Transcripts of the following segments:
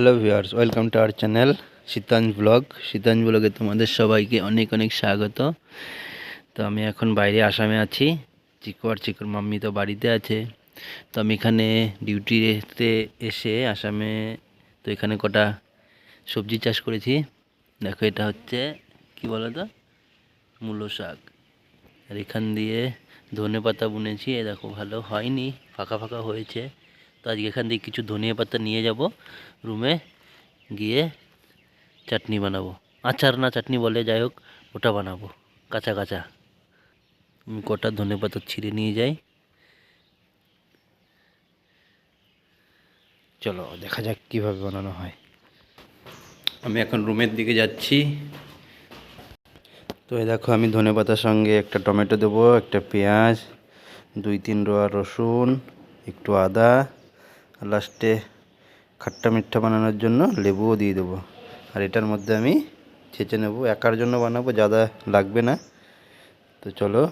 Hello viewers welcome to our channel Sheetanj blog Sheetanj ব্লগে তোমাদের সবাইকে অনেক অনেক স্বাগত। তো আমি এখন বাইরে আসামে আছি। চিকু আর চিকুর মাম্মি তো বাড়িতে আছে। তো আমি এখানে ডিউটিতে এসে আসামে তো এখানে কটা সবজি চাষ করেছি। দেখো এটা হচ্ছে, কি বলো তো মূলো শাক। আর এখান দিয়ে ধনে পাতা বুনেছি। এ দেখো ভালো হয়নি, ফাঁকা ফাঁকা হয়েছে। তো আজকে এখান থেকে কিছু ধনিয়া পাতা নিয়ে যাব। রুমে গিয়ে চাটনি বানাবো। আচার না চাটনি বলে, যাই হোক, ওটা বানাবো। কাঁচা কাঁচা। আমি কটা ধনে পাতা ছিঁড়ে নিয়ে যাই। চলো, দেখা যাক কীভাবে বানানো হয়। আমি এখন রুমের দিকে যাচ্ছি। তো এই দেখো, আমি ধনে পাতার সঙ্গে একটা টমেটো দেবো, একটা পেঁয়াজ, দুই তিন রোয়া রসুন, একটু আদা লাস্টে খাট্টা মিঠা বানানোর জন্য লেবুও দিয়ে দেবো। আর এটার মধ্যে আমি ছেঁচে নেব। একার জন্য বানাবো জাদা লাগবে না। তো চলো।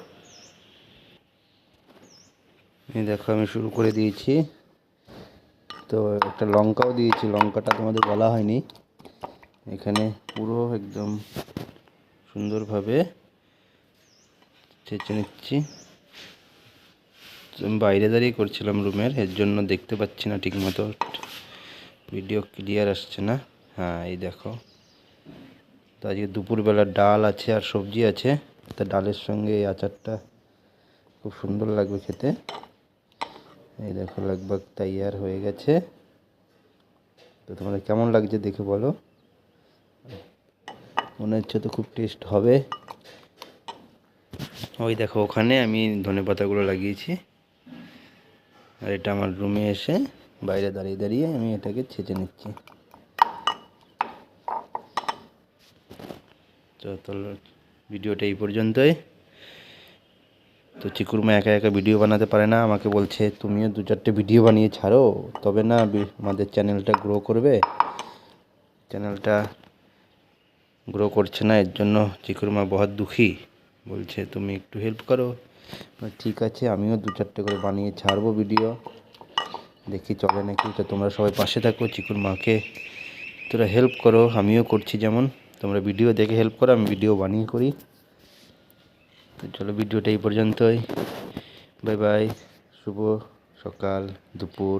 এই দেখো, আমি শুরু করে দিয়েছি। তো একটা লঙ্কাও দিয়েছি। লঙ্কাটা তোমাদের বলা হয়নি। এখানে পুরো একদম সুন্দরভাবে ছেঁচে নিচ্ছি। বাইরে দাঁড়িয়ে করছিলাম রুমের, এর জন্য দেখতে পাচ্ছি না ঠিকমতো। ভিডিও ক্লিয়ার আসছে না। হ্যাঁ এই দেখো। তো আজকে দুপুরবেলা ডাল আছে আর সবজি আছে। তা ডালের সঙ্গে এই আচারটা খুব সুন্দর লাগবে খেতে। এই দেখো, লাগভাগ তৈয়ার হয়ে গেছে। তো তোমাদের কেমন লাগছে দেখে বলো। মনে হচ্ছে তো খুব টেস্ট হবে। ওই দেখো, ওখানে আমি ধনে পাতাগুলো লাগিয়েছি। আর এটা আমার রুমে এসে বাইরে দাঁড়িয়ে দাঁড়িয়ে আমি এটাকে ছেঁচে নিচ্ছি। তো চলো ভিডিওটা এই পর্যন্তই। তো চিকুরমা একা একা ভিডিও বানাতে পারে না, আমাকে বলছে, তুমিও দু চারটে ভিডিও বানিয়ে ছাড়ো, তবে না আমাদের চ্যানেলটা গ্রো করবে। চ্যানেলটা গ্রো করছে না, এর জন্য চিকুরমা বহুত দুঃখী। বলছে, তুমি একটু হেল্প করো। ঠিক আছে, আমিও দু চারটে করে বানিয়ে ছাড়বো ভিডিও দেখি চলে নাকি, তো তোমরা সবাই পাশে থাকো, চিকুর মাকে তোরা হেল্প করো, আমিও করছি যেমন। তোমরা ভিডিও দেখে হেল্প করো, আমি ভিডিও বানিয়ে করি। তো চলো ভিডিওটা এই পর্যন্তই। বাই বাই শুভ সকাল, দুপুর